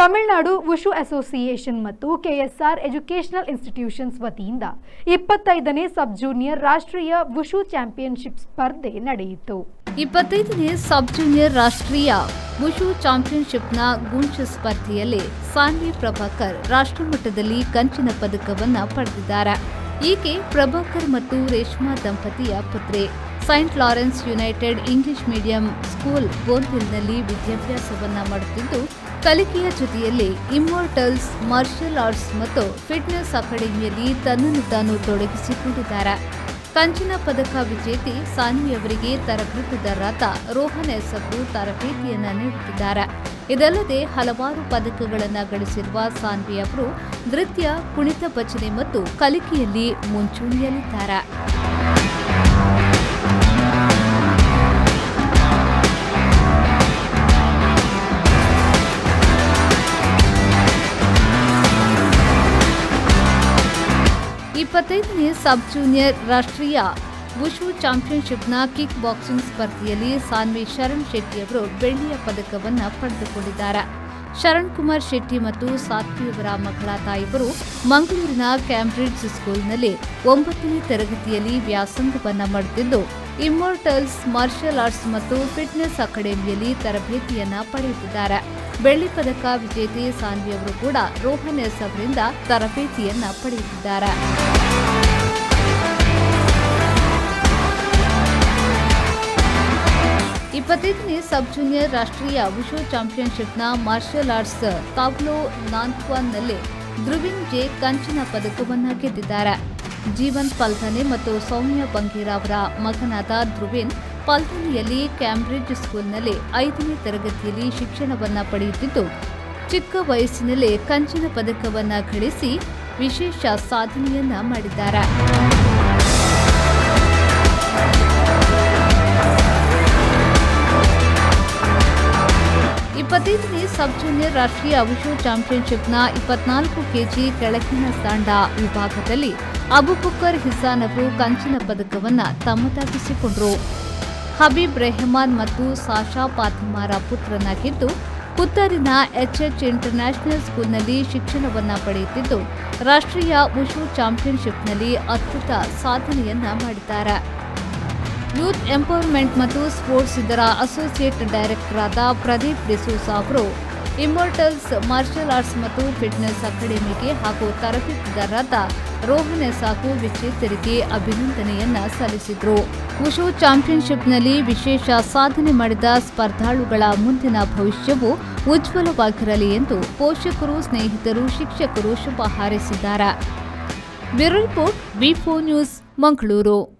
Tamil Nadu wushu association ಮತ್ತು KSR educational institutions ವತಿಯಿಂದ ಇಪ್ಪತ್ತೈದನೇ ಸಬ್ ಜೂನಿಯರ್ ರಾಷ್ಟ್ರೀಯ ವುಶು ಚಾಂಪಿಯನ್ಶಿಪ್ ಸ್ಪರ್ಧೆ ನಡೆಯಿತು. ಇಪ್ಪತ್ತೈದನೇ ಸಬ್ ಜೂನಿಯರ್ ರಾಷ್ಟ್ರೀಯ ವುಶು ಚಾಂಪಿಯನ್ಶಿಪ್ನ ಗುಂಚ ಸ್ಪರ್ಧೆಯಲ್ಲಿ ಸಾನ್ವಿ ಪ್ರಭಾಕರ್ ರಾಷ್ಟ್ರಮಟ್ಟದಲ್ಲಿ ಕಂಚಿನ ಪದಕವನ್ನ ಪಡೆದಿದ್ದಾರೆ. ಈಕೆ ಪ್ರಭಾಕರ್ ಮತ್ತು ರೇಷ್ಮಾ ದಂಪತಿಯ ಪುತ್ರಿ. Saint Lawrence United English medium school ಬೋನ್ಹಿಲ್ನಲ್ಲಿ ವಿದ್ಯಾಭ್ಯಾಸವನ್ನು ಮಾಡುತ್ತಿದ್ದು, ಕಲಿಕೆಯ ಜೊತೆಯಲ್ಲಿ ಇಮ್ಮೋರ್ಟಲ್ಸ್, ಮಾರ್ಷಲ್ ಆರ್ಟ್ಸ್ ಮತ್ತು ಫಿಟ್ನೆಸ್ ಅಕಾಡೆಮಿಯಲ್ಲಿ ತನ್ನನ್ನು ತಾನು ತೊಡಗಿಸಿಕೊಂಡಿದ್ದಾರೆ. ಕಂಚಿನ ಪದಕ ವಿಜೇತೆ ಸಾನ್ವಿ ಅವರಿಗೆ ತರಬೇತುದಾರರಾದ ರೋಹನ್ ತರಬೇತಿಯನ್ನು ತರಬೇತಿಯನ್ನ ನೀಡುತ್ತಿದ್ದಾರೆ. ಇದಲ್ಲದೆ ಹಲವಾರು ಪದಕಗಳನ್ನು ಗಳಿಸಿರುವ ಸಾನ್ವಿ ಅವರು ನೃತ್ಯ, ಕುಣಿತ ಭಜನೆ ಮತ್ತು ಕಲಿಕೆಯಲ್ಲಿ ಮುಂಚೂಣಿಯಲ್ಲಿದ್ದಾರೆ. ಇಪ್ಪತ್ತೈದನೇ ಸಬ್ ಜೂನಿಯರ್ ರಾಷ್ಟ್ರೀಯ ವುಶು ಚಾಂಪಿಯನ್ಶಿಪ್ನ ಕಿಕ್ ಬಾಕ್ಸಿಂಗ್ ಸ್ಪರ್ಧೆಯಲ್ಲಿ ಸಾನ್ವಿ ಶರಣ್ ಶೆಟ್ಟಿ ಅವರು ಬೆಳ್ಳಿಯ ಪದಕವನ್ನು ಪಡೆದುಕೊಂಡಿದ್ದಾರೆ. ಶರಣ್ ಕುಮಾರ್ ಶೆಟ್ಟಿ ಮತ್ತು ಸಾತ್ವಿಯವರ ಮಗಳ ತಾಯಿಯವರು ಮಂಗಳೂರಿನ ಕ್ಯಾಂಬ್ರಿಡ್ಜ್ ಸ್ಕೂಲ್ನಲ್ಲಿ ಒಂಬತ್ತನೇ ತರಗತಿಯಲ್ಲಿ ವ್ಯಾಸಂಗವನ್ನು ಮಾಡುತ್ತಿದ್ದು ಇಮ್ಮೋರ್ಟಲ್ಸ್ ಮಾರ್ಷಲ್ ಆರ್ಟ್ಸ್ ಮತ್ತು ಫಿಟ್ನೆಸ್ ಅಕಾಡೆಮಿಯಲ್ಲಿ ತರಬೇತಿಯನ್ನು ಪಡೆಯುತ್ತಿದ್ದಾರೆ. ಬೆಳ್ಳಿ ಪದಕ ವಿಜೇತೆ ಸಾನ್ವಿ ಅವರು ಕೂಡ ರೋಹನ್ ಎಸ್ ಅವರಿಂದ ತರಬೇತಿಯನ್ನ ಪಡೆಯುತ್ತಿದ್ದಾರೆ. ಇಪ್ಪತ್ತೈದನೇ ಸಬ್ ಜೂನಿಯರ್ ರಾಷ್ಟ್ರೀಯ ವಿಶ್ವ ಚಾಂಪಿಯನ್ಶಿಪ್ನ ಮಾರ್ಷಲ್ ಆರ್ಟ್ಸ್ ಕಾವ್ಲೋ ನಾನ್ಕ್ವಾನ್ನಲ್ಲಿ ಧ್ರುವಿನ್ ಜೆ ಕಂಚಿನ ಪದಕವನ್ನ ಗೆದ್ದಿದ್ದಾರೆ. ಜೀವನ್ ಪಲ್ಥನೆ ಮತ್ತು ಸೌಮ್ಯ ಬಂಗೇರ ಅವರ ಮಗನಾದ ಧ್ರುವಿನ್ ಪಲ್ಥನೆಯಲ್ಲಿ ಕ್ಯಾಂಬ್ರಿಡ್ಜ್ ಸ್ಕೂಲ್ನಲ್ಲಿ ಐದನೇ ತರಗತಿಯಲ್ಲಿ ಶಿಕ್ಷಣವನ್ನು ಪಡೆಯುತ್ತಿದ್ದು, ಚಿಕ್ಕ ವಯಸ್ಸಿನಲ್ಲೇ ಕಂಚಿನ ಪದಕವನ್ನ ಗಳಿಸಿ ವಿಶೇಷ ಸಾಧನೆಯನ್ನ ಮಾಡಿದ್ದಾರೆ. ಇಪ್ಪತ್ತೈದನೇ ಸಬ್ ಜೂನಿಯರ್ ರಾಷ್ಟ್ರೀಯ ವಿಶ್ವ ಚಾಂಪಿಯನ್ಶಿಪ್ನ ಇಪ್ಪತ್ನಾಲ್ಕು ಕೆಜಿ ಕೆಳಕಿನ ತಂಡ ವಿಭಾಗದಲ್ಲಿ ಅಬುಬಕ್ಕರ್ ಹಿಸಾನ್ ಅವರು ಕಂಚಿನ ಪದಕವನ್ನು ತಮ್ಮದಾಗಿಸಿಕೊಂಡರು. ಹಬೀಬ್ ರೆಹಮಾನ್ ಮತ್ತು ಸಾಶಾ ಪಾತಿಮಾರ ಪುತ್ರನಾಗಿದ್ದು ಪುತ್ತೂರಿನ ಎಚ್ಎಚ್ ಇಂಟರ್ನ್ಯಾಷನಲ್ ಸ್ಕೂಲ್ನಲ್ಲಿ ಶಿಕ್ಷಣವನ್ನು ಪಡೆಯುತ್ತಿದ್ದು, ರಾಷ್ಟ್ರೀಯ ವುಶು ಚಾಂಪಿಯನ್ಶಿಪ್ನಲ್ಲಿ ಅದ್ಭುತ ಸಾಧನೆಯನ್ನ ಮಾಡಿದ್ದಾರೆ. ಯೂತ್ ಎಂಪವರ್ಮೆಂಟ್ ಮತ್ತು ಸ್ಪೋರ್ಟ್ಸ್ ಇದರ ಅಸೋಸಿಯೇಟ್ ಡೈರೆಕ್ಟರ್ ಆದ ಪ್ರದೀಪ್ ಡಿಸೂಸ್ ಅವರು ಇಮ್ಮೋರ್ಟಲ್ಸ್ ಮಾರ್ಷಲ್ ಆರ್ಟ್ಸ್ ಮತ್ತು ಫಿಟ್ನೆಸ್ ಅಕಾಡೆಮಿಗೆ ಹಾಗೂ ತರಬೇತುದಾರರಾದ ರೋಹನ್ ಸಾಕು ವಿಜೇತರಿಗೆ ಅಭಿನಂದನೆಯನ್ನ ಸಲ್ಲಿಸಿದರು. ವುಶು ಚಾಂಪಿಯನ್ಶಿಪ್ನಲ್ಲಿ ವಿಶೇಷ ಸಾಧನೆ ಮಾಡಿದ ಸ್ಪರ್ಧಾಳುಗಳ ಮುಂದಿನ ಭವಿಷ್ಯವು ಉಜ್ವಲವಾಗಿರಲಿ ಎಂದು ಪೋಷಕರು, ಸ್ನೇಹಿತರು, ಶಿಕ್ಷಕರು ಶುಭ ಹಾರೈಸಿದ್ದಾರೆ. Bureau report, B news, Mangaluru.